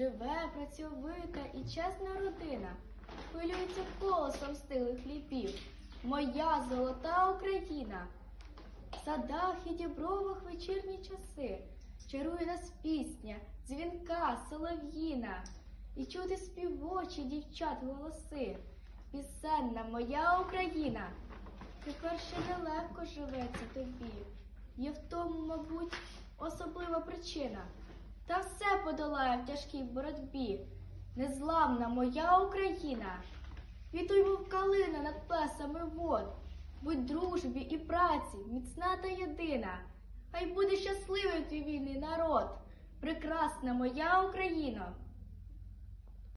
живе працьовита і чесна родина, хвилюється колосом стилих хлібів. Моя золота Україна. В садах і дібровах вечірні часи чарує нас пісня, дзвінка, солов'їна, і чути співочі дівчат голоси. Пісенна моя Україна. Тепер ще нелегко живеться тобі. Є в тому, мабуть, особлива причина. Та все подолає в тяжкій боротьбі. Незламна моя Україна. Вітуй, мов калина над плесами вод. Будь дружбі і праці, міцна та єдина. Хай буде щасливий твій вільний народ. Прекрасна моя Україно.